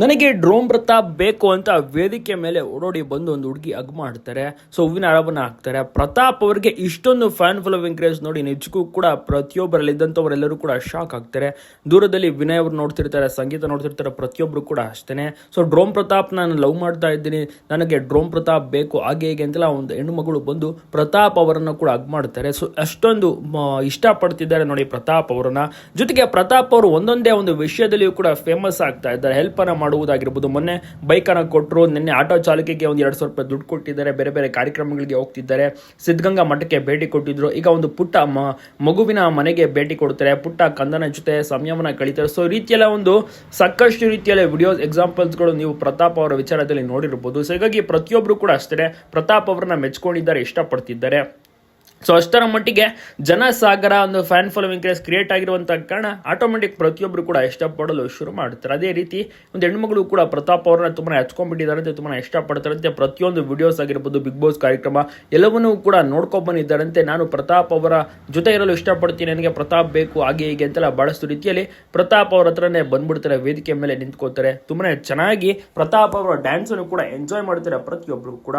ನನಗೆ ಡ್ರೋಮ್ ಪ್ರತಾಪ್ ಬೇಕು ಅಂತ ವೇದಿಕೆ ಮೇಲೆ ಓಡೋಡಿ ಬಂದು ಒಂದು ಹುಡುಗಿ ಅಗ್ ಮಾಡ್ತಾರೆ. ಸೊ ಹೂವಿನ ಅರವನ್ನ ಹಾಕ್ತಾರೆ. ಪ್ರತಾಪ್ ಅವರಿಗೆ ಇಷ್ಟೊಂದು ಫ್ಯಾನ್ ಫಾಲೋವಿಂಗ್ ಕ್ರೇಜ್ ನೋಡಿ ನಿಜಕ್ಕೂ ಕೂಡ ಪ್ರತಿಯೊಬ್ಬರಲ್ಲಿ ಇದ್ದಂಥವರೆಲ್ಲರೂ ಕೂಡ ಶಾಕ್ ಆಗ್ತಾರೆ. ದೂರದಲ್ಲಿ ವಿನಯ್ ಅವರು ನೋಡ್ತಿರ್ತಾರೆ, ಸಂಗೀತ ನೋಡ್ತಿರ್ತಾರೆ ಪ್ರತಿಯೊಬ್ಬರು ಕೂಡ ಅಷ್ಟೇ ಸೊ ಡ್ರೋಮ್ ಪ್ರತಾಪ್ ನಾನು ಲವ್ ಮಾಡ್ತಾ ಇದ್ದೀನಿ. ನನಗೆ ಡ್ರೋಮ್ ಪ್ರತಾಪ್ ಬೇಕು, ಹಾಗೆ ಹೀಗೆ ಅಂತೆಲ್ಲ ಒಂದು ಹೆಣ್ಣು ಮಗಳು ಬಂದು ಪ್ರತಾಪ್ ಅವರನ್ನು ಕೂಡ ಅಗ್ ಮಾಡ್ತಾರೆ. ಸೊ ಅಷ್ಟೊಂದು ಇಷ್ಟಪಡ್ತಿದ್ದಾರೆ ನೋಡಿ ಪ್ರತಾಪ್ ಅವರನ್ನ. ಜೊತೆಗೆ ಪ್ರತಾಪ್ ಅವರು ಒಂದೊಂದೇ ಒಂದು ವಿಷಯದಲ್ಲಿಯೂ ಕೂಡ ಫೇಮಸ್ ಆಗ್ತಾ ಇದ್ದಾರೆ. ಹೆಲ್ಪ್ ಅನ್ನ ಮಾಡುವುದಾಗಿರ್ಬೋದು. ಮೊನ್ನೆ ಬೈಕನ್ನು ಕೊಟ್ಟರು, ನಿನ್ನೆ ಆಟೋ ಚಾಲಕಿಗೆ ಒಂದು ಎರಡು ಸಾವಿರ ರೂಪಾಯಿ ದುಡ್ಡು ಕೊಟ್ಟಿದ್ದಾರೆ, ಬೇರೆ ಬೇರೆ ಕಾರ್ಯಕ್ರಮಗಳಿಗೆ ಹೋಗ್ತಿದ್ದಾರೆ. ಸಿದ್ಧಗಂಗಾ ಮಠಕ್ಕೆ ಭೇಟಿ ಕೊಟ್ಟಿದ್ರು. ಈಗ ಒಂದು ಪುಟ್ಟ ಮಗುವಿನ ಮನೆಗೆ ಭೇಟಿ ಕೊಡ್ತಾರೆ. ಪುಟ್ಟ ಕಂದನ ಜೊತೆ ಸಂಯಮನ ಕಳೀತಾರೆ ಸೊ ರೀತಿಯೆಲ್ಲ ಒಂದು ಸಾಕಷ್ಟು ರೀತಿಯಲ್ಲಿ ವಿಡಿಯೋಸ್ ಎಕ್ಸಾಂಪಲ್ಸ್ಗಳು ನೀವು ಪ್ರತಾಪ್ ಅವರ ವಿಚಾರದಲ್ಲಿ ನೋಡಿರ್ಬೋದು. ಸೊ ಹೀಗಾಗಿ ಪ್ರತಿಯೊಬ್ಬರು ಕೂಡ ಅಷ್ಟೇ, ಪ್ರತಾಪ್ ಅವರನ್ನ ಮೆಚ್ಕೊಂಡಿದ್ದಾರೆ, ಇಷ್ಟಪಡ್ತಿದ್ದಾರೆ. ಸೊ ಅಷ್ಟರ ಮಟ್ಟಿಗೆ ಜನಸಾಗರ ಒಂದು ಫ್ಯಾನ್ ಫಾಲೋವಿಂಗ್ ಕ್ರೇಸ್ ಕ್ರಿಯೇಟ್ ಆಗಿರುವಂಥ ಕಾರಣ ಆಟೋಮೆಟಿಕ್ ಪ್ರತಿಯೊಬ್ಬರು ಕೂಡ ಇಷ್ಟಪಡಲು ಶುರು ಮಾಡ್ತಾರೆ. ಅದೇ ರೀತಿ ಒಂದು ಹೆಣ್ಮಗಳು ಕೂಡ ಪ್ರತಾಪ್ ಅವ್ರನ್ನ ತುಂಬಾ ಹಚ್ಕೊಂಡ್ಬಿಟ್ಟಿದ್ದಾರಂತೆ ತುಂಬಾ ಇಷ್ಟಪಡ್ತಾರಂತೆ ಪ್ರತಿಯೊಂದು ವಿಡಿಯೋಸ್ ಆಗಿರ್ಬೋದು ಬಿಗ್ ಬಾಸ್ ಕಾರ್ಯಕ್ರಮ ಎಲ್ಲವನ್ನೂ ಕೂಡ ನೋಡ್ಕೊಬಂದಿದ್ದಾರಂತೆ ನಾನು ಪ್ರತಾಪ್ ಅವರ ಜೊತೆ ಇರಲು ಇಷ್ಟಪಡ್ತೀನಿ. ನನಗೆ ಪ್ರತಾಪ್ ಬೇಕು, ಹಾಗೆ ಹೀಗೆ ಅಂತೆಲ್ಲ ಬಹಳಷ್ಟು ರೀತಿಯಲ್ಲಿ ಪ್ರತಾಪ್ ಅವ್ರ ಹತ್ರನೇ ಬಂದ್ಬಿಡ್ತಾರೆ, ವೇದಿಕೆ ಮೇಲೆ ನಿಂತ್ಕೋತಾರೆ ತುಂಬಾ ಚೆನ್ನಾಗಿ ಪ್ರತಾಪ್ ಅವರ ಡ್ಯಾನ್ಸನ್ನು ಕೂಡ ಎಂಜಾಯ್ ಮಾಡ್ತಾರೆ ಪ್ರತಿಯೊಬ್ಬರು ಕೂಡ.